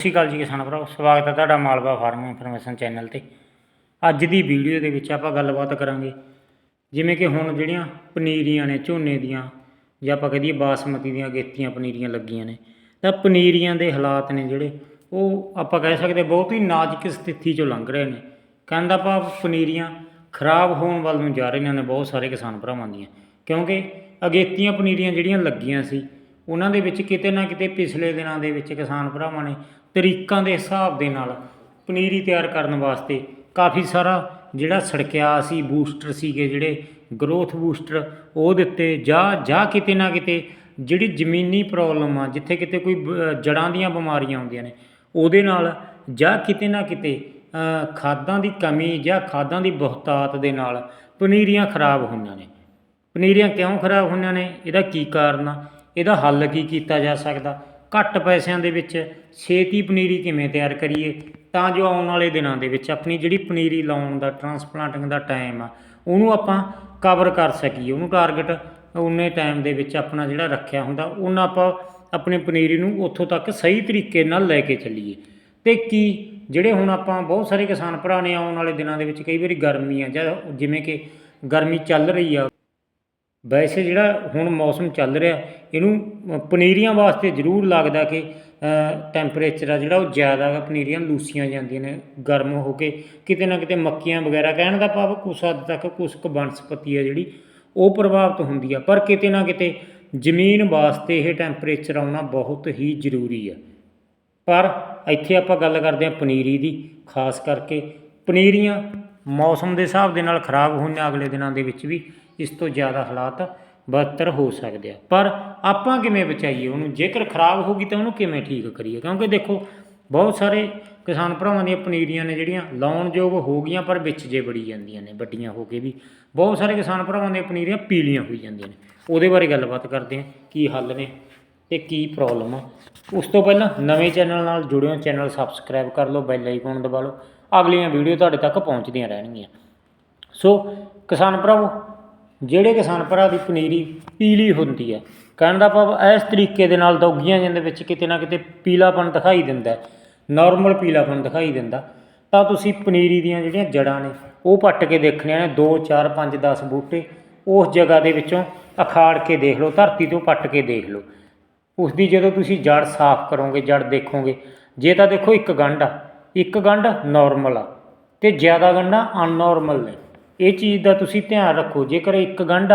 ਸਤਿ ਸ਼੍ਰੀ ਅਕਾਲ ਜੀ ਕਿਸਾਨ ਭਰਾਓ ਸਵਾਗਤ ਹੈ ਤੁਹਾਡਾ ਮਾਲਵਾ ਫਾਰਮ ਇਨਫੋਰਮੇਸ਼ਨ ਚੈਨਲ ਤੇ। ਅੱਜ ਦੀ ਵੀਡੀਓ ਦੇ ਵਿੱਚ ਆਪਾਂ ਗੱਲਬਾਤ ਕਰਾਂਗੇ, ਜਿਵੇਂ ਕਿ ਹੁਣ ਜਿਹੜੀਆਂ ਪਨੀਰੀਆਂ ਨੇ, ਝੋਨੇ ਦੀਆਂ, ਜਾਂ ਆਪਾਂ ਕਹਦੀਏ ਬਾਸਮਤੀ ਦੀਆਂ, ਗੇਤੀਆਂ ਪਨੀਰੀਆਂ ਲੱਗੀਆਂ ਨੇ, ਤਾਂ ਪਨੀਰੀਆਂ ਦੇ ਹਾਲਾਤ ਨੇ ਜਿਹੜੇ, ਉਹ ਆਪਾਂ ਕਹਿ ਸਕਦੇ ਬਹੁਤ ਹੀ ਨਾਜ਼ੁਕ ਸਥਿਤੀ ਚੋਂ ਲੰਘ ਰਹੇ ਨੇ। ਕਹਿੰਦਾ ਭਾਵ ਪਨੀਰੀਆਂ ਖਰਾਬ ਹੋਣ ਵੱਲ ਨੂੰ ਜਾ ਰਹੀਆਂ ਨੇ ਬਹੁਤ ਸਾਰੇ ਕਿਸਾਨ ਭਰਾਵਾਂ ਦੀਆਂ, ਕਿਉਂਕਿ ਅਗੇਤੀਆਂ ਪਨੀਰੀਆਂ ਜਿਹੜੀਆਂ ਲੱਗੀਆਂ ਸੀ, ਉਹਨਾਂ ਦੇ ਵਿੱਚ ਕਿਤੇ ਨਾ ਕਿਤੇ ਪਿਛਲੇ ਦਿਨਾਂ ਦੇ ਵਿੱਚ ਕਿਸਾਨ ਭਰਾਵਾਂ ਨੇ ਤਰੀਕਾਂ ਦੇ ਹਿਸਾਬ ਦੇ ਨਾਲ ਪਨੀਰੀ ਤਿਆਰ ਕਰਨ ਵਾਸਤੇ ਕਾਫੀ ਸਾਰਾ ਜਿਹੜਾ ਸੜਕਿਆ ਸੀ, ਬੂਸਟਰ ਸੀਗੇ ਜਿਹੜੇ ਗਰੋਥ ਬੂਸਟਰ, ਉਹ ਦਿੱਤੇ। ਜਾਂ ਜਾਂ ਕਿਤੇ ਨਾ ਕਿਤੇ ਜਿਹੜੀ ਜ਼ਮੀਨੀ ਪ੍ਰੋਬਲਮ ਆ, ਜਿੱਥੇ ਕਿਤੇ ਕੋਈ ਬ- ਜੜ੍ਹਾਂ ਦੀਆਂ ਬਿਮਾਰੀਆਂ ਆਉਂਦੀਆਂ ਨੇ, ਉਹਦੇ ਨਾਲ ਜਾਂ ਕਿਤੇ ਨਾ ਕਿਤੇ ਖਾਦਾਂ ਦੀ ਕਮੀ ਜਾਂ ਖਾਦਾਂ ਦੀ ਬਹੁਤਾਤ ਦੇ ਨਾਲ ਪਨੀਰੀਆਂ ਖਰਾਬ ਹੋਈਆਂ ਨੇ। ਪਨੀਰੀਆਂ ਕਿਉਂ ਖਰਾਬ ਹੋਈਆਂ ਨੇ? ਇਹਦਾ ਕੀ ਕਾਰਨ ਆ? ਇਹਦਾ ਹੱਲ ਕੀ ਕੀਤਾ ਜਾ ਸਕਦਾ? ਘੱਟ ਪੈਸਿਆਂ ਦੇ ਵਿੱਚ ਛੇਤੀ ਪਨੀਰੀ ਕਿਵੇਂ ਤਿਆਰ ਕਰੀਏ? ਤਾਂ ਜੋ ਆਉਣ ਵਾਲੇ ਦਿਨਾਂ ਦੇ ਵਿੱਚ ਆਪਣੀ ਜਿਹੜੀ ਪਨੀਰੀ ਲਾਉਣ ਦਾ ਟਰਾਂਸਪਲਾਂਟਿੰਗ ਦਾ ਟਾਈਮ ਆ, ਉਹਨੂੰ ਆਪਾਂ ਕਵਰ ਕਰ ਸਕੀਏ। ਉਹਨੂੰ ਟਾਰਗੇਟ ਉਨੇ ਟਾਈਮ ਦੇ ਵਿੱਚ ਆਪਣਾ ਜਿਹੜਾ ਰੱਖਿਆ ਹੁੰਦਾ, ਉਹਨਾਂ ਆਪਾਂ ਆਪਣੀ ਪਨੀਰੀ ਨੂੰ ਉੱਥੋਂ ਤੱਕ ਸਹੀ ਤਰੀਕੇ ਨਾਲ ਲੈ ਕੇ ਚੱਲੀਏ। ਤੇ ਕੀ ਜਿਹੜੇ ਹੁਣ ਆਪਾਂ ਬਹੁਤ ਸਾਰੇ ਕਿਸਾਨ ਭਰਾ ਨੇ ਆਉਣ ਵਾਲੇ ਦਿਨਾਂ ਦੇ ਵਿੱਚ ਕਈ ਵਾਰੀ ਗਰਮੀ ਆ, ਜਾਂ ਜਿਵੇਂ ਕਿ ਗਰਮੀ ਚੱਲ ਰਹੀ ਆ ਵੈਸੇ ਜਿਹੜਾ ਹੁਣ ਮੌਸਮ ਚੱਲ ਰਿਹਾ, ਇਹਨੂੰ ਪਨੀਰੀਆਂ ਵਾਸਤੇ ਜ਼ਰੂਰ ਲੱਗਦਾ ਕਿ ਟੈਂਪਰੇਚਰ ਆ ਜਿਹੜਾ ਉਹ ਜ਼ਿਆਦਾ ਹੈ ਪਨੀਰੀਆਂ ਲੂਸੀਆਂ ਜਾਂਦੀਆਂ ਨੇ, ਗਰਮ ਹੋ ਕੇ, ਕਿਤੇ ਨਾ ਕਿਤੇ ਮੱਕੀਆਂ ਵਗੈਰਾ ਕਹਿਣ ਦਾ ਭਾਵ ਕੁਛ ਹੱਦ ਤੱਕ ਕੁਛ ਕੁ ਬਨਸਪਤੀ ਆ ਜਿਹੜੀ, ਉਹ ਪ੍ਰਭਾਵਿਤ ਹੁੰਦੀ ਆ, ਪਰ ਕਿਤੇ ਨਾ ਕਿਤੇ ਜ਼ਮੀਨ ਵਾਸਤੇ ਇਹ ਟੈਂਪਰੇਚਰ ਆਉਣਾ ਬਹੁਤ ਹੀ ਜ਼ਰੂਰੀ ਆ। ਪਰ ਇੱਥੇ ਆਪਾਂ ਗੱਲ ਕਰਦੇ ਹਾਂ ਪਨੀਰੀ ਦੀ, ਖਾਸ ਕਰਕੇ ਪਨੀਰੀਆਂ ਮੌਸਮ ਦੇ ਹਿਸਾਬ ਦੇ ਨਾਲ ਖਰਾਬ ਹੋਣੀਆਂ ਅਗਲੇ ਦਿਨਾਂ ਦੇ ਵਿੱਚ ਵੀ ਇਸ ਤੋਂ ਜ਼ਿਆਦਾ ਹਾਲਾਤ ਬਦਤਰ ਹੋ ਸਕਦੇ ਆ। ਪਰ ਆਪਾਂ ਕਿਵੇਂ ਬਚਾਈਏ ਉਹਨੂੰ? ਜੇਕਰ ਖਰਾਬ ਹੋ ਗਈ ਤਾਂ ਉਹਨੂੰ ਕਿਵੇਂ ਠੀਕ ਕਰੀਏ? ਕਿਉਂਕਿ ਦੇਖੋ, ਬਹੁਤ ਸਾਰੇ ਕਿਸਾਨ ਭਰਾਵਾਂ ਦੀਆਂ ਪਨੀਰੀਆਂ ਨੇ ਜਿਹੜੀਆਂ ਲਾਉਣਯੋਗ ਹੋ ਗਈਆਂ, ਪਰ ਵਿੱਚ ਜੇ ਬੜੀ ਜਾਂਦੀਆਂ ਨੇ, ਵੱਡੀਆਂ ਹੋ ਕੇ ਵੀ। ਬਹੁਤ ਸਾਰੇ ਕਿਸਾਨ ਭਰਾਵਾਂ ਦੀਆਂ ਪਨੀਰੀਆਂ ਪੀਲੀਆਂ ਹੋਈ ਜਾਂਦੀਆਂ ਨੇ। ਉਹਦੇ ਬਾਰੇ ਗੱਲਬਾਤ ਕਰਦੇ ਹਾਂ, ਕੀ ਹੱਲ ਨੇ ਤੇ ਕੀ ਪ੍ਰੋਬਲਮ ਆ। ਉਸ ਤੋਂ ਪਹਿਲਾਂ ਨਵੇਂ ਚੈਨਲ ਨਾਲ ਜੁੜਿਓ, ਚੈਨਲ ਸਬਸਕ੍ਰਾਈਬ ਕਰ ਲਓ ਬੈਲ ਆਈਕਨ ਦਬਾ ਲਓ। ਅਗਲੀਆਂ ਵੀਡੀਓ ਤੁਹਾਡੇ ਤੱਕ ਪਹੁੰਚਦੀਆਂ ਰਹਿਣਗੀਆਂ। ਸੋ ਕਿਸਾਨ ਭਰਾਵੋ ਜਿਹੜੇ ਕਿਸਾਨ ਭਰਾ ਦੀ ਪਨੀਰੀ ਪੀਲੀ ਹੁੰਦੀ ਹੈ, ਕਹਿਣ ਦਾ ਭਾਵ ਇਸ ਤਰੀਕੇ ਦੇ ਨਾਲ ਦੌਗੀਆਂ ਜਿਹਦੇ ਵਿੱਚ ਕਿਤੇ ਨਾ ਕਿਤੇ ਪੀਲਾਪਣ ਦਿਖਾਈ ਦਿੰਦਾ ਨਾਰਮਲ ਪੀਲਾਪਨ ਦਿਖਾਈ ਦਿੰਦਾ ਤਾਂ ਤੁਸੀਂ ਪਨੀਰੀ ਦੀਆਂ ਜਿਹੜੀਆਂ ਜੜਾਂ ਨੇ, ਉਹ ਪੱਟ ਕੇ ਦੇਖਣੀਆਂ ਨੇ 2 4 5 10 ਬੂਟੇ, ਉਸ ਜਗ੍ਹਾ ਦੇ ਵਿੱਚੋਂ ਅਖਾੜ ਕੇ ਦੇਖ ਲਓ, ਧਰਤੀ ਤੋਂ ਪੱਟ ਕੇ ਦੇਖ ਲਓ। ਉਸ ਦੀ ਜਦੋਂ ਤੁਸੀਂ ਜੜ ਸਾਫ਼ ਕਰੋਗੇ, ਜੜ ਦੇਖੋਗੇ, ਜੇ ਤਾਂ ਦੇਖੋ ਇੱਕ ਗੰਢ ਆ, ਇੱਕ ਗੰਢ ਨਾਰਮਲ ਆ, ਤੇ ਜ਼ਿਆਦਾ ਗੰਢਾਂ ਅਨਨੋਰਮਲ ਨੇ। ਇਹ ਚੀਜ਼ ਦਾ ਤੁਸੀਂ ਧਿਆਨ ਰੱਖੋ, ਜੇਕਰ ਇੱਕ ਗੰਢ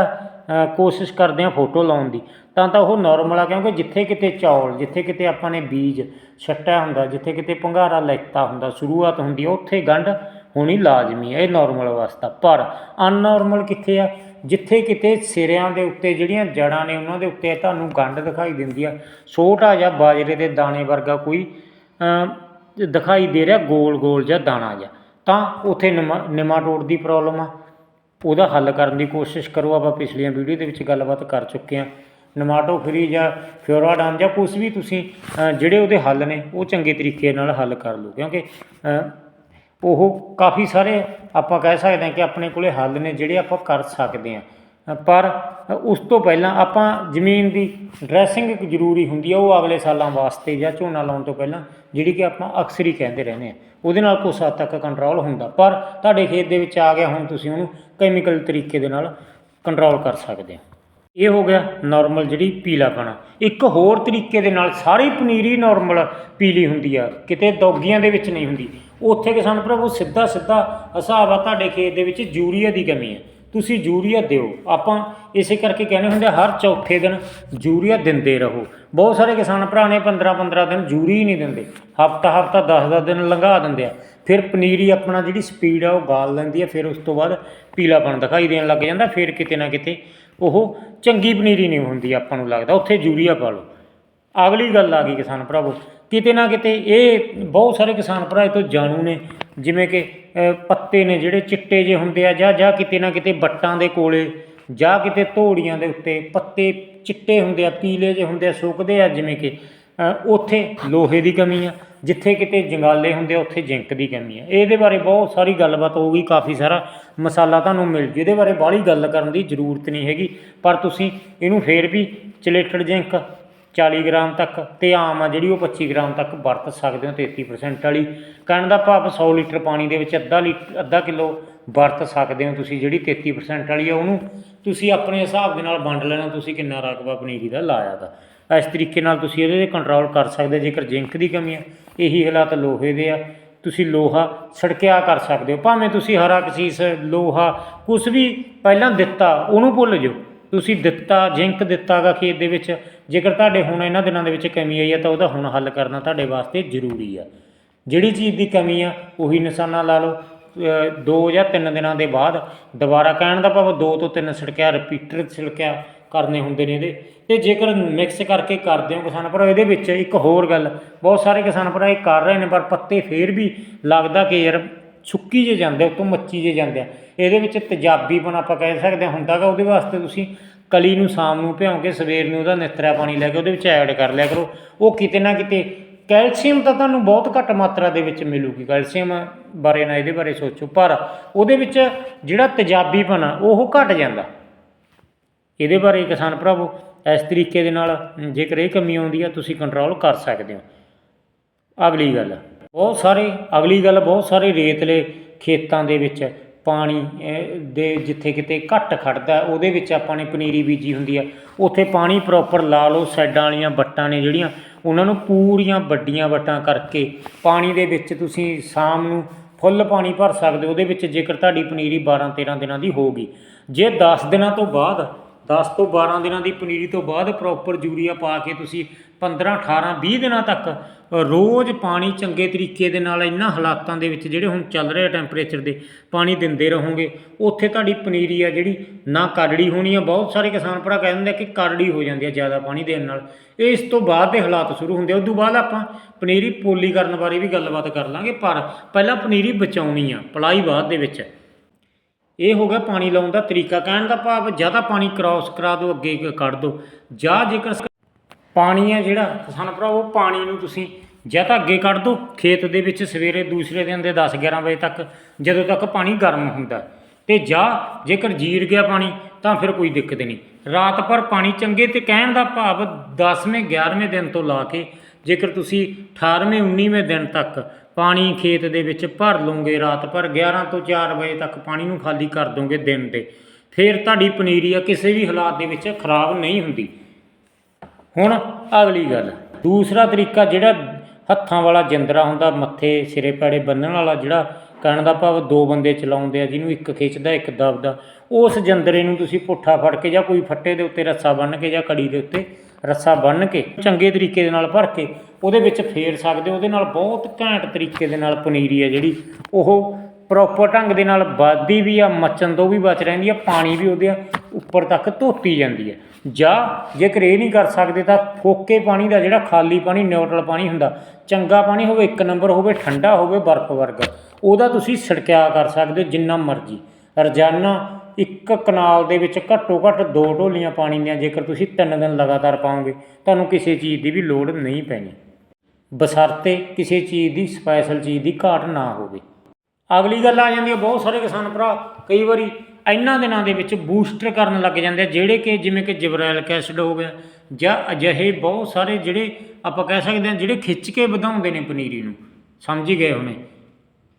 ਕੋਸ਼ਿਸ਼ ਕਰਦੇ ਆ ਫੋਟੋ ਲਾਉਣ ਦੀ, ਤਾਂ ਤਾਂ ਉਹ ਨਾਰਮਲ ਆ, ਕਿਉਂਕਿ ਜਿੱਥੇ ਕਿਤੇ ਚੌਲ, ਜਿੱਥੇ ਕਿਤੇ ਆਪਾਂ ਨੇ ਬੀਜ ਛੱਟਿਆ ਹੁੰਦਾ, ਜਿੱਥੇ ਕਿਤੇ ਭੰਗਾਰਾ ਲੈਤਾ ਹੁੰਦਾ, ਸ਼ੁਰੂਆਤ ਹੁੰਦੀ ਆ, ਉੱਥੇ ਗੰਢ ਹੋਣੀ ਲਾਜ਼ਮੀ ਹੈ ਇਹ ਨਾਰਮਲ ਅਵਸਥਾ ਪਰ ਅਨਨਾਰਮਲ ਕਿੱਥੇ ਆ? ਜਿੱਥੇ ਕਿਤੇ ਸਿਰਿਆਂ ਦੇ ਉੱਤੇ ਜਿਹੜੀਆਂ ਜੜਾਂ ਨੇ ਉਹਨਾਂ ਦੇ ਉੱਤੇ ਤੁਹਾਨੂੰ ਗੰਢ ਦਿਖਾਈ ਦਿੰਦੀ ਆ। ਛੋਟਾ ਜਿਹਾ ਬਾਜਰੇ ਦੇ ਦਾਣੇ ਵਰਗਾ ਕੋਈ ਦਿਖਾਈ ਦੇ ਰਿਹਾ ਗੋਲ ਗੋਲ ਜਿਹਾ ਦਾਣਾ ਜਿਹਾ। ਤਾਂ ਉੱਥੇ ਨਿਮਾਟੋਡ ਦੀ ਪ੍ਰੋਬਲਮ ਆ। ਉਹਦਾ ਹੱਲ ਕਰਨ ਦੀ ਕੋਸ਼ਿਸ਼ ਕਰੋ। ਆਪਾਂ ਪਿਛਲੀਆਂ ਵੀਡੀਓ ਦੇ ਵਿੱਚ ਗੱਲਬਾਤ ਕਰ ਚੁੱਕੇ ਹਾਂ। ਨਮਾਟੋ ਫਰੀ ਜਾਂ ਫਿਓਰਾਡਾਨ ਜਾਂ ਕੁਝ ਵੀ ਤੁਸੀਂ ਜਿਹੜੇ ਉਹਦੇ ਹੱਲ ਨੇ, ਉਹ ਚੰਗੇ ਤਰੀਕੇ ਨਾਲ ਹੱਲ ਕਰ ਲਓ। ਕਿਉਂਕਿ ਉਹ ਕਾਫੀ ਸਾਰੇ ਆਪਾਂ ਕਹਿ ਸਕਦੇ ਹਾਂ ਕਿ ਆਪਣੇ ਕੋਲੇ ਹੱਲ ਨੇ ਜਿਹੜੇ ਆਪਾਂ ਕਰ ਸਕਦੇ ਹਾਂ। ਪਰ ਉਸ ਤੋਂ ਪਹਿਲਾਂ ਆਪਾਂ ਜ਼ਮੀਨ ਦੀ ਡਰੈਸਿੰਗ ਜ਼ਰੂਰੀ ਹੁੰਦੀ ਆ, ਉਹ ਅਗਲੇ ਸਾਲਾਂ ਵਾਸਤੇ ਜਾਂ ਝੋਨਾ ਲਾਉਣ ਤੋਂ ਪਹਿਲਾਂ, ਜਿਹੜੀ ਕਿ ਆਪਾਂ ਅਕਸਰ ਹੀ ਕਹਿੰਦੇ ਰਹਿੰਦੇ ਆ। ਉਹਦੇ ਨਾਲ ਕੁਛ ਹੱਦ ਤੱਕ ਕੰਟਰੋਲ ਹੁੰਦਾ, ਪਰ ਤੁਹਾਡੇ ਖੇਤ ਦੇ ਵਿੱਚ ਆ ਗਿਆ, ਹੁਣ ਤੁਸੀਂ ਉਹਨੂੰ ਕੈਮੀਕਲ ਤਰੀਕੇ ਦੇ ਨਾਲ ਕੰਟਰੋਲ ਕਰ ਸਕਦੇ ਹੋ ਇਹ ਹੋ ਗਿਆ ਨਾਰਮਲ ਜਿਹੜੀ ਪੀਲਾਪਣਾ ਇੱਕ ਹੋਰ ਤਰੀਕੇ ਦੇ ਨਾਲ ਸਾਰੀ ਪਨੀਰੀ ਨਾਰਮਲ ਪੀਲੀ ਹੁੰਦੀ ਆ, ਕਿਤੇ ਦੌਗੀਆਂ ਦੇ ਵਿੱਚ ਨਹੀਂ ਹੁੰਦੀ। ਉੱਥੇ ਕਿਸਾਨ ਪ੍ਰਭੂ ਸਿੱਧਾ ਸਿੱਧਾ ਹਿਸਾਬ ਆ ਤੁਹਾਡੇ ਖੇਤ ਦੇ ਵਿੱਚ ਯੂਰੀਆ ਦੀ ਕਮੀ ਹੈ ਤੁਸੀਂ ਯੂਰੀਆ ਦਿਓ। ਆਪਾਂ ਇਸੇ ਕਰਕੇ ਕਹਿੰਦੇ ਹੁੰਦੇ ਹਰ ਚੌਥੇ ਦਿਨ ਯੂਰੀਆ ਦਿੰਦੇ ਰਹੋ। ਬਹੁਤ ਸਾਰੇ ਕਿਸਾਨ ਭਰਾ ਨੇ 15 15 ਦਿਨ ਯੂਰੀ ਹੀ ਨਹੀਂ ਦਿੰਦੇ। ਹਫਤਾ ਹਫਤਾ 10 10 ਦਿਨ ਲੰਘਾ ਦਿੰਦੇ ਆ। ਫਿਰ ਪਨੀਰੀ ਆਪਣਾ ਜਿਹੜੀ ਸਪੀਡ ਆ, ਉਹ ਗਾਲ ਲੈਂਦੀ ਆ, ਫਿਰ ਉਸ ਤੋਂ ਬਾਅਦ ਪੀਲਾਪਣ ਦਿਖਾਈ ਦੇਣ ਲੱਗ ਜਾਂਦਾ, ਫਿਰ ਕਿਤੇ ਨਾ ਕਿਤੇ ਉਹ ਚੰਗੀ ਪਨੀਰੀ ਨਹੀਂ ਹੁੰਦੀ ਆਪਾਂ ਨੂੰ ਲੱਗਦਾ। ਉੱਥੇ ਯੂਰੀਆ ਪਾ ਲਓ। ਅਗਲੀ ਗੱਲ ਆ ਗਈ ਕਿਸਾਨ ਭਰਾਵੋ, ਕਿਤੇ ਨਾ ਕਿਤੇ ਇਹ ਬਹੁਤ ਸਾਰੇ ਕਿਸਾਨ ਭਰਾ ਇਹ ਤੋਂ ਜਾਣੂ ਨੇ। ਜਿਵੇਂ ਕਿ ਪੱਤੇ ਨੇ ਜਿਹੜੇ ਚਿੱਟੇ ਜੇ ਹੁੰਦੇ ਆ, ਜਾਂ ਜਾਂ ਕਿਤੇ ਨਾ ਕਿਤੇ ਬੱਟਾਂ ਦੇ ਕੋਲੇ, ਜਾਂ ਕਿਤੇ ਧੋੜੀਆਂ ਦੇ ਉੱਤੇ ਪੱਤੇ ਚਿੱਟੇ ਹੁੰਦੇ ਆ, ਪੀਲੇ ਜੇ ਹੁੰਦੇ ਆ, ਸੁੱਕਦੇ ਆ, ਜਿਵੇਂ ਕਿ ਉੱਥੇ ਲੋਹੇ ਦੀ ਕਮੀ ਆ, ਜਿੱਥੇ ਕਿਤੇ ਜੰਗਾਲੇ ਹੁੰਦੇ ਆ, ਉੱਥੇ ਜਿੰਕ ਦੀ ਕਮੀ ਆ। ਇਹਦੇ ਬਾਰੇ ਬਹੁਤ ਸਾਰੀ ਗੱਲਬਾਤ ਹੋ ਗਈ ਕਾਫੀ ਸਾਰਾ ਮਸਾਲਾ ਤੁਹਾਨੂੰ ਮਿਲ ਜੂ। ਇਹਦੇ ਬਾਰੇ ਬਾਹਲੀ ਗੱਲ ਕਰਨ ਦੀ ਜ਼ਰੂਰਤ ਨਹੀਂ ਹੈਗੀ, ਪਰ ਤੁਸੀਂ ਇਹਨੂੰ ਫੇਰ ਵੀ ਚਲੇਟਡ ਜਿੰਕ 40 ਗ੍ਰਾਮ ਤੱਕ ਤੇ ਆਮ ਆ ਜਿਹੜੀ ਉਹ 25 ਗ੍ਰਾਮ ਤੱਕ ਵਰਤ ਸਕਦੇ ਹੋ 33% ਵਾਲੀ। ਕਹਿਣ ਦਾ ਭਾਵ 100 ਲੀਟਰ ਪਾਣੀ ਦੇ ਵਿੱਚ ਅੱਧਾ ਲੀਟਰ ਅੱਧਾ ਕਿਲੋ ਵਰਤ ਸਕਦੇ ਹੋ ਤੁਸੀਂ ਜਿਹੜੀ 33% ਵਾਲੀ ਆ ਉਹਨੂੰ। ਤੁਸੀਂ ਆਪਣੇ ਹਿਸਾਬ ਦੇ ਨਾਲ ਵੰਡ ਲੈਣਾ, ਤੁਸੀਂ ਕਿੰਨਾ ਰਕਬਾ ਪਨੀਰੀ ਦਾ ਲਾਇਆ ਦਾ। ਇਸ ਤਰੀਕੇ ਨਾਲ ਤੁਸੀਂ ਇਹਦੇ ਤੇ ਕੰਟਰੋਲ ਕਰ ਸਕਦੇ, ਜੇਕਰ ਜ਼ਿੰਕ ਦੀ ਕਮੀ ਆ, ਇਹੀ ਹਾਲਾਤ ਲੋਹੇ ਦੇ ਆ। ਤੁਸੀਂ ਲੋਹਾ ਛੜਕਿਆ ਕਰ ਸਕਦੇ ਹੋ, ਭਾਵੇਂ ਤੁਸੀਂ ਹਰਾ ਕਸੀਸ, ਲੋਹਾ ਕੁਝ ਵੀ ਪਹਿਲਾਂ ਦਿੱਤਾ, ਉਹਨੂੰ ਭੁੱਲ ਜਾਓ। ਤੁਸੀਂ ਦਿੱਤਾ, ਜ਼ਿੰਕ ਦਿੱਤਾਗਾ ਖੇਤ ਦੇ ਵਿੱਚ, ਜੇਕਰ ਤੁਹਾਡੇ ਹੁਣ ਇਹਨਾਂ ਦਿਨਾਂ ਦੇ ਵਿੱਚ ਕਮੀ ਆਈ ਹੈ ਤਾਂ ਉਹਦਾ ਹੁਣ ਹੱਲ ਕਰਨਾ ਤੁਹਾਡੇ ਵਾਸਤੇ ਜ਼ਰੂਰੀ ਆ। ਜਿਹੜੀ ਚੀਜ਼ ਦੀ ਕਮੀ ਆ, ਉਹੀ ਨਿਸ਼ਾਨਾ ਲਾ ਲਓ। ਦੋ ਜਾਂ ਤਿੰਨ ਦਿਨਾਂ ਦੇ ਬਾਅਦ ਦੁਬਾਰਾ ਕਹਿਣ ਦਾ ਭਾਵ ਦੋ ਤੋਂ ਤਿੰਨ ਛਿੜਕਿਆ ਰਿਪੀਟਰ ਛਿੜਕਿਆ ਕਰਨੇ ਹੁੰਦੇ ਨੇ ਇਹਦੇ। ਤੇ ਜੇਕਰ ਮਿਕਸ ਕਰਕੇ ਕਰਦੇ ਹੋ ਕਿਸਾਨ ਭਰਾ, ਇਹਦੇ ਵਿੱਚ ਇੱਕ ਹੋਰ ਗੱਲ, ਬਹੁਤ ਸਾਰੇ ਕਿਸਾਨ ਭਰਾ ਇਹ ਕਰ ਰਹੇ ਨੇ, ਪਰ ਪੱਤੇ ਫੇਰ ਵੀ ਲੱਗਦਾ ਕਿ ਯਾਰ ਸੁੱਕੀ ਜੇ ਜਾਂਦੇ ਉਤੋਂ ਮੱਚੀ ਜੇ ਜਾਂਦੇ ਆ। ਇਹਦੇ ਵਿੱਚ ਤੇਜ਼ਾਬੀਪਣ ਆਪਾਂ ਕਹਿ ਸਕਦੇ ਹਾਂ, ਹੁੰਦਾਗਾ ਉਹਦੇ ਵਾਸਤੇ ਤੁਸੀਂ ਕਲੀ ਨੂੰ, ਸ਼ਾਮ ਨੂੰ ਭਿਉਂ ਕੇ ਸਵੇਰ ਨੂੰ ਉਹਦਾ ਨਿਤਰਾ ਪਾਣੀ ਲੈ ਕੇ ਉਹਦੇ ਵਿੱਚ ਐਡ ਕਰ ਲਿਆ ਕਰੋ। ਉਹ ਕਿਤੇ ਨਾ ਕਿਤੇ ਕੈਲਸ਼ੀਅਮ ਤਾਂ ਤੁਹਾਨੂੰ ਬਹੁਤ ਘੱਟ ਮਾਤਰਾ ਦੇ ਵਿੱਚ ਮਿਲੂਗੀ, ਕੈਲਸ਼ੀਅਮ ਬਾਰੇ ਨਾ ਇਹਦੇ ਬਾਰੇ ਸੋਚੋ, ਪਰ ਉਹਦੇ ਵਿੱਚ ਜਿਹੜਾ ਤੇਜ਼ਾਬੀਪਣ ਆ, ਉਹ ਘਟ ਜਾਂਦਾ। ਇਹਦੇ ਬਾਰੇ ਕਿਸਾਨ ਭਰਾਵੋ, ਇਸ ਤਰੀਕੇ ਦੇ ਨਾਲ ਜੇਕਰ ਇਹ ਕਮੀ ਆਉਂਦੀ ਆ, ਤੁਸੀਂ ਕੰਟਰੋਲ ਕਰ ਸਕਦੇ ਹੋ। ਅਗਲੀ ਗੱਲ, ਬਹੁਤ ਸਾਰੇ, ਅਗਲੀ ਗੱਲ, ਬਹੁਤ ਸਾਰੇ ਰੇਤਲੇ ਖੇਤਾਂ ਦੇ ਵਿੱਚ ਪਾਣੀ ਦੇ ਜਿੱਥੇ ਕਿਤੇ ਘੱਟ ਖੜਦਾ ਉਹਦੇ ਵਿੱਚ ਆਪਾਂ ਨੇ ਪਨੀਰੀ ਬੀਜੀ ਹੁੰਦੀ ਆ। ਉੱਥੇ ਪਾਣੀ ਪ੍ਰੋਪਰ ਲਾ ਲਓ ਸਾਈਡਾਂ ਵਾਲੀਆਂ ਵੱਟਾਂ ਨੇ ਜਿਹੜੀਆਂ, ਉਹਨਾਂ ਨੂੰ ਪੂਰੀਆਂ ਵੱਡੀਆਂ ਵੱਟਾਂ ਕਰਕੇ, ਪਾਣੀ ਦੇ ਵਿੱਚ ਤੁਸੀਂ ਸ਼ਾਮ ਨੂੰ ਫੁੱਲ ਪਾਣੀ ਭਰ ਸਕਦੇ ਹੋ, ਉਹਦੇ ਵਿੱਚ ਜੇਕਰ ਤੁਹਾਡੀ ਪਨੀਰੀ 12 13 ਦਿਨਾਂ ਦੀ ਹੋਊਗੀ। ਜੇ 10 ਦਿਨਾਂ ਤੋਂ ਬਾਅਦ 10 ਤੋਂ 12 ਦਿਨਾਂ ਦੀ ਪਨੀਰੀ ਤੋਂ ਬਾਅਦ ਪ੍ਰੋਪਰ ਯੂਰੀਆ ਪਾ ਕੇ ਤੁਸੀਂ 15 18 20 ਦਿਨਾਂ ਤੱਕ ਰੋਜ਼ ਪਾਣੀ ਚੰਗੇ ਤਰੀਕੇ ਦੇ ਨਾਲ ਇਹਨਾਂ ਹਾਲਾਤਾਂ ਦੇ ਵਿੱਚ ਜਿਹੜੇ ਹੁਣ ਚੱਲ ਰਹੇ ਟੈਂਪਰੇਚਰ ਦੇ, ਪਾਣੀ ਦਿੰਦੇ ਰਹੋਗੇ। ਉੱਥੇ ਤੁਹਾਡੀ ਪਨੀਰੀ ਆ ਜਿਹੜੀ, ਨਾ ਕਰੜੀ ਹੋਣੀ ਆ। ਬਹੁਤ ਸਾਰੇ ਕਿਸਾਨ ਭਰਾ ਕਹਿ ਦਿੰਦੇ ਕਿ ਕਰੜੀ ਹੋ ਜਾਂਦੀ ਆ ਜ਼ਿਆਦਾ ਪਾਣੀ ਦੇਣ ਨਾਲ। ਇਹ ਇਸ ਤੋਂ ਬਾਅਦ ਦੇ ਹਾਲਾਤ ਸ਼ੁਰੂ ਹੁੰਦੇ ਆ। ਤੋਂ ਬਾਅਦ ਆਪਾਂ ਪਨੀਰੀ ਪੋਲੀ ਕਰਨ ਬਾਰੇ ਵੀ ਗੱਲਬਾਤ ਕਰ ਲਾਂਗੇ, ਪਰ ਪਹਿਲਾਂ ਪਨੀਰੀ ਬਚਾਉਣੀ ਆ, ਪਲਾਈ ਬਾਅਦ ਦੇ ਵਿੱਚ। ਇਹ ਹੋ ਗਿਆ ਪਾਣੀ ਲਾਉਣ ਦਾ ਤਰੀਕਾ। ਕਹਿਣ ਦਾ ਭਾਵ ਜਾਂ ਤਾਂ ਪਾਣੀ ਕ੍ਰਾਸ ਕਰਾ ਦਿਓ, ਅੱਗੇ ਕੱਢ ਦਿਓ। ਜਾਂ ਜੇਕਰ ਪਾਣੀ ਹੈ ਜਿਹੜਾ ਕਿਸਾਨ ਭਰਾਵੋ ਪਾਣੀ ਨੂੰ ਤੁਸੀਂ ਜਾਂ ਤਾਂ ਅੱਗੇ ਕੱਢ ਦਿਓ ਖੇਤ ਦੇ ਵਿੱਚ ਸਵੇਰੇ ਦੂਸਰੇ ਦਿਨ ਦੇ 10 11 ਵਜੇ ਤੱਕ, ਜਦੋਂ ਤੱਕ ਪਾਣੀ ਗਰਮ ਹੁੰਦਾ। ਤੇ ਜਾਂ, ਜੇਕਰ ਜੀਰ ਗਿਆ ਪਾਣੀ, ਤਾਂ ਫਿਰ ਕੋਈ ਦਿੱਕਤ ਨਹੀਂ। ਰਾਤ ਭਰ ਪਾਣੀ ਚੰਗੇ ਤੇ ਕਹਿਣ ਦਾ ਭਾਵ 10ਵੇਂ 11ਵੇਂ ਦਿਨ ਤੋਂ ਲਾ ਕੇ, ਜੇਕਰ ਤੁਸੀਂ 18ਵੇਂ 19ਵੇਂ ਦਿਨ ਤੱਕ ਪਾਣੀ ਖੇਤ ਦੇ ਵਿੱਚ ਭਰ ਲਓਗੇ, ਰਾਤ ਭਰ 11 ਤੋਂ 4 ਵਜੇ ਤੱਕ ਪਾਣੀ ਨੂੰ ਖਾਲੀ ਕਰ ਦੋਗੇ ਦਿਨ ਦੇ, ਫਿਰ ਤੁਹਾਡੀ ਪਨੀਰੀ ਆ ਕਿਸੇ ਵੀ ਹਾਲਾਤ ਦੇ ਵਿੱਚ ਖਰਾਬ ਨਹੀਂ ਹੁੰਦੀ। ਹੁਣ ਅਗਲੀ ਗੱਲ। ਦੂਸਰਾ ਤਰੀਕਾ ਜਿਹੜਾ ਹੱਥਾਂ ਵਾਲਾ ਜਿੰਦਰਾ ਹੁੰਦਾ, ਮੱਥੇ, ਸਿਰੇ, ਪੈੜੇ ਬੰਨਣ ਵਾਲਾ ਜਿਹੜਾ ਕਹਿਣ ਦਾ ਭਾਵ ਦੋ ਬੰਦੇ ਚਲਾਉਂਦੇ ਆ, ਜਿਹਨੂੰ ਇੱਕ ਖਿੱਚਦਾ, ਇੱਕ ਦਬਦਾ, ਉਸ ਜੰਦਰੇ ਨੂੰ ਤੁਸੀਂ ਪੁੱਠਾ ਫੜ ਕੇ ਜਾਂ ਕੋਈ ਫੱਟੇ ਦੇ ਉੱਤੇ ਰੱਸਾ ਬੰਨ੍ਹ ਕੇ ਜਾਂ ਕੜੀ ਦੇ ਉੱਤੇ ਰੱਸਾ ਬੰਨ੍ਹ ਕੇ ਚੰਗੇ ਤਰੀਕੇ ਦੇ ਨਾਲ ਭਰ ਕੇ ਉਹਦੇ ਵਿੱਚ ਫੇਰ ਸਕਦੇ ਹੋ। ਉਹਦੇ ਨਾਲ ਬਹੁਤ ਘੈਂਟ ਤਰੀਕੇ ਦੇ ਨਾਲ ਪਨੀਰੀ ਆ ਜਿਹੜੀ, ਉਹ ਪ੍ਰੋਪਰ ਢੰਗ ਦੇ ਨਾਲ ਵੱਧਦੀ ਵੀ ਆ, ਮੱਚਣ ਤੋਂ ਵੀ ਬਚ ਰਹਿੰਦੀ ਆ, ਪਾਣੀ ਵੀ ਉਹਦੇ ਉੱਪਰ ਤੱਕ ਧੋਤੀ ਜਾਂਦੀ ਹੈ ਜਾਂ ਜੇਕਰ ਇਹ ਨਹੀਂ ਕਰ ਸਕਦੇ ਤਾਂ ਫੋਕੇ ਪਾਣੀ ਦਾ ਜਿਹੜਾ ਖਾਲੀ ਪਾਣੀ ਨਿਊਟਰਲ ਪਾਣੀ ਹੁੰਦਾ, ਚੰਗਾ ਪਾਣੀ ਹੋਵੇ, ਇੱਕ ਨੰਬਰ ਹੋਵੇ, ਠੰਡਾ ਹੋਵੇ, ਬਰਫ਼ ਵਰਗਾ। ਉਹਦਾ ਤੁਸੀਂ ਛਿੜਕਿਆ ਕਰ ਸਕਦੇ ਹੋ ਜਿੰਨਾ ਮਰਜ਼ੀ। ਰੋਜ਼ਾਨਾ ਇੱਕ ਕਨਾਲ ਦੇ ਵਿੱਚ ਘੱਟੋ ਘੱਟ ਦੋ ਢੋਲੀਆਂ ਪਾਣੀ ਦੀਆਂ ਜੇਕਰ ਤੁਸੀਂ ਤਿੰਨ ਦਿਨ ਲਗਾਤਾਰ ਪਾਓਗੇ, ਤੁਹਾਨੂੰ ਕਿਸੇ ਚੀਜ਼ ਦੀ ਵੀ ਲੋੜ ਨਹੀਂ ਪੈਣੀ। ਬਸਰਤੇ ਕਿਸੇ ਚੀਜ਼ ਦੀ, ਸਪੈਸ਼ਲ ਚੀਜ਼ ਦੀ ਘਾਟ ਨਾ ਹੋਵੇ। ਅਗਲੀ ਗੱਲ ਆ ਜਾਂਦੀ ਹੈ ਬਹੁਤ ਸਾਰੇ ਕਿਸਾਨ ਭਰਾ, ਕਈ ਵਾਰੀ ਇਹਨਾਂ ਦਿਨਾਂ ਦੇ ਵਿੱਚ ਬੂਸਟਰ ਕਰਨ ਲੱਗ ਜਾਂਦੇ ਆ, ਜਿਹੜੇ ਕਿ ਜਿਵੇਂ ਕਿ ਜਿਬਰੈਲਿਕ ਐਸਿਡ ਹੋ ਗਿਆ ਜਾਂ ਅਜਿਹੇ ਬਹੁਤ ਸਾਰੇ ਜਿਹੜੇ ਆਪਾਂ ਕਹਿ ਸਕਦੇ ਹਾਂ, ਜਿਹੜੇ ਖਿੱਚ ਕੇ ਵਧਾਉਂਦੇ ਨੇ ਪਨੀਰੀ ਨੂੰ। ਸਮਝ ਗਏ ਹੋਣੇ।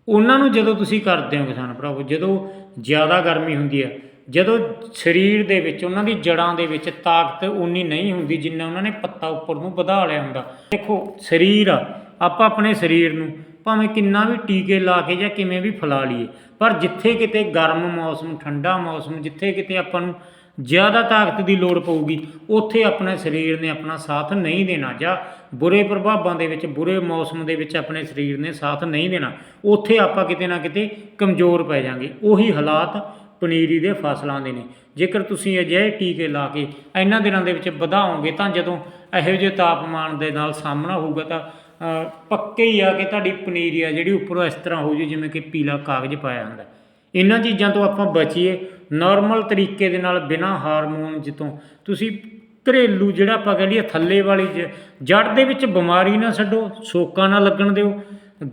ਉਹਨਾਂ ਨੂੰ ਜਦੋਂ ਤੁਸੀਂ ਕਰਦੇ ਹੋ ਕਿਸਾਨ ਭਰਾਵੋ, ਜਦੋਂ ਜ਼ਿਆਦਾ ਗਰਮੀ ਹੁੰਦੀ ਹੈ ਜਦੋਂ ਸਰੀਰ ਦੇ ਵਿੱਚ, ਉਹਨਾਂ ਦੀ ਜੜਾਂ ਦੇ ਵਿੱਚ ਤਾਕਤ ਉਨੀ ਨਹੀਂ ਹੁੰਦੀ ਜਿੰਨਾ ਉਹਨਾਂ ਨੇ ਪੱਤਾ ਉੱਪਰ ਨੂੰ ਵਧਾ ਲਿਆ ਹੁੰਦਾ। ਦੇਖੋ, ਸਰੀਰ ਆ, ਆਪਾਂ ਆਪਣੇ ਸਰੀਰ ਨੂੰ ਭਾਵੇਂ ਕਿੰਨਾ ਵੀ ਟੀਕੇ ਲਾ ਕੇ ਜਾਂ ਕਿਵੇਂ ਵੀ ਫਲਾ ਲਈਏ, ਪਰ ਜਿੱਥੇ ਕਿਤੇ ਗਰਮ ਮੌਸਮ, ਠੰਡਾ ਮੌਸਮ, ਜਿੱਥੇ ਕਿਤੇ ਆਪਾਂ ਨੂੰ ਜ਼ਿਆਦਾ ਤਾਕਤ ਦੀ ਲੋੜ ਪਊਗੀ, ਉੱਥੇ ਆਪਣੇ ਸਰੀਰ ਨੇ ਆਪਣਾ ਸਾਥ ਨਹੀਂ ਦੇਣਾ ਜਾਂ ਬੁਰੇ ਪ੍ਰਭਾਵਾਂ ਦੇ ਵਿੱਚ, ਬੁਰੇ ਮੌਸਮ ਦੇ ਵਿੱਚ ਆਪਣੇ ਸਰੀਰ ਨੇ ਸਾਥ ਨਹੀਂ ਦੇਣਾ, ਉੱਥੇ ਆਪਾਂ ਕਿਤੇ ਨਾ ਕਿਤੇ ਕਮਜ਼ੋਰ ਪੈ ਜਾਾਂਗੇ। ਉਹੀ ਹਾਲਾਤ ਪਨੀਰੀ ਦੇ ਫਸਲਾਂ ਦੇ ਨੇ। ਜੇਕਰ ਤੁਸੀਂ ਅਜਿਹੇ ਟੀਕੇ ਲਾ ਕੇ ਇਹਨਾਂ ਦਿਨਾਂ ਦੇ ਵਿੱਚ ਵਧਾਓਗੇ, ਤਾਂ ਜਦੋਂ ਇਹੋ ਜਿਹੇ ਤਾਪਮਾਨ ਦੇ ਨਾਲ ਸਾਹਮਣਾ ਹੋਊਗਾ, ਤਾਂ ਪੱਕੇ ਹੀ ਆ ਕਿ ਤੁਹਾਡੀ ਪਨੀਰੀ ਆ, ਜਿਹੜੀ ਉੱਪਰੋਂ ਇਸ ਤਰ੍ਹਾਂ ਹੋ ਜੂ, ਜਿਵੇਂ ਕਿ ਪੀਲਾ ਕਾਗਜ਼ ਪਾਇਆ ਹੁੰਦਾ। ਇਹਨਾਂ ਚੀਜ਼ਾਂ ਤੋਂ ਆਪਾਂ ਬਚੀਏ ਨਾਰਮਲ ਤਰੀਕੇ ਦੇ ਨਾਲ ਬਿਨਾ ਹਾਰਮੋਨ ਜਿੱਤੋਂ। ਤੁਸੀਂ ਘਰੇਲੂ ਜਿਹੜਾ ਆਪਾਂ ਕਹਿ ਲਈਏ ਥੱਲੇ ਵਾਲੀ ਜ- ਜੜ ਦੇ ਵਿੱਚ ਬਿਮਾਰੀ ਨਾ ਛੱਡੋ, ਸੋਕਾ ਨਾ ਲੱਗਣ ਦਿਓ,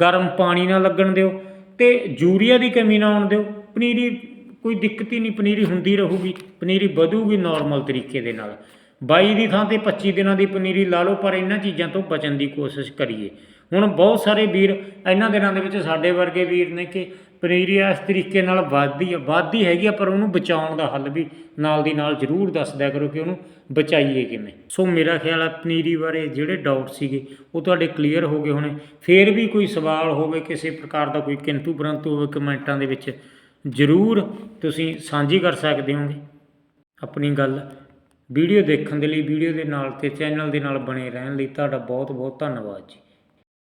ਗਰਮ ਪਾਣੀ ਨਾ ਲੱਗਣ ਦਿਓ, ਤੇ ਯੂਰੀਆ ਦੀ ਕਮੀ ਨਾ ਆਉਣ ਦਿਓ। ਪਨੀਰੀ, ਕੋਈ ਦਿੱਕਤ ਹੀ ਨਹੀਂ, ਪਨੀਰੀ ਹੁੰਦੀ ਰਹੂਗੀ, ਪਨੀਰੀ ਵਧੂਗੀ ਨਾਰਮਲ ਤਰੀਕੇ ਦੇ ਨਾਲ। 22 ਦੀ ਥਾਂ ਤੇ 25 ਦਿਨਾਂ ਦੀ ਪਨੀਰੀ ਲਾ ਲਓ, ਪਰ ਇਹਨਾਂ ਚੀਜ਼ਾਂ ਤੋਂ ਬਚਣ ਦੀ ਕੋਸ਼ਿਸ਼ ਕਰੀਏ। ਹੁਣ ਬਹੁਤ ਸਾਰੇ ਵੀਰ ਇਹਨਾਂ ਦਿਨਾਂ ਦੇ ਵਿੱਚ ਸਾਡੇ ਵਰਗੇ ਵੀਰ ਨੇ ਕਿ ਪਨੀਰੀ ਇਸ ਤਰੀਕੇ ਨਾਲ ਵੱਧਦੀ ਆ, ਵੱਧਦੀ ਹੈਗੀ ਆ, ਪਰ ਉਹਨੂੰ ਬਚਾਉਣ ਦਾ ਹੱਲ ਵੀ ਨਾਲ ਦੀ ਨਾਲ ਜ਼ਰੂਰ ਦੱਸ ਕਰੋ ਕਿ ਉਹਨੂੰ ਬਚਾਈਏ ਕਿਵੇਂ। ਸੋ ਮੇਰਾ ਖਿਆਲ ਆ ਪਨੀਰੀ ਬਾਰੇ ਜਿਹੜੇ ਡਾਊਟ ਸੀਗੇ, ਉਹ ਤੁਹਾਡੇ ਕਲੀਅਰ ਹੋ ਗਏ ਹੋਣੇ। ਫੇਰ ਵੀ ਕੋਈ ਸਵਾਲ ਹੋਵੇ, ਕਿਸੇ ਪ੍ਰਕਾਰ ਦਾ ਕੋਈ ਕਿੰਤੂ ਪਰੰਤੂ ਹੋਵੇ, ਕਮੈਂਟਾਂ ਦੇ ਵਿੱਚ ਜ਼ਰੂਰ ਤੁਸੀਂ ਸਾਂਝੀ ਕਰ ਸਕਦੇ ਹੋਗੇ। ਆਪਣੀ ਗੱਲ ਵੀਡੀਓ ਦੇਖਣ ਦੇ ਲਈ ਵੀਡੀਓ ਦੇ ਨਾਲ ਤੇ ਚੈਨਲ ਦੇ ਨਾਲ ਬਣੇ ਰਹਿਣ ਲਈ ਤੁਹਾਡਾ ਬਹੁਤ ਬਹੁਤ ਧੰਨਵਾਦ ਜੀ।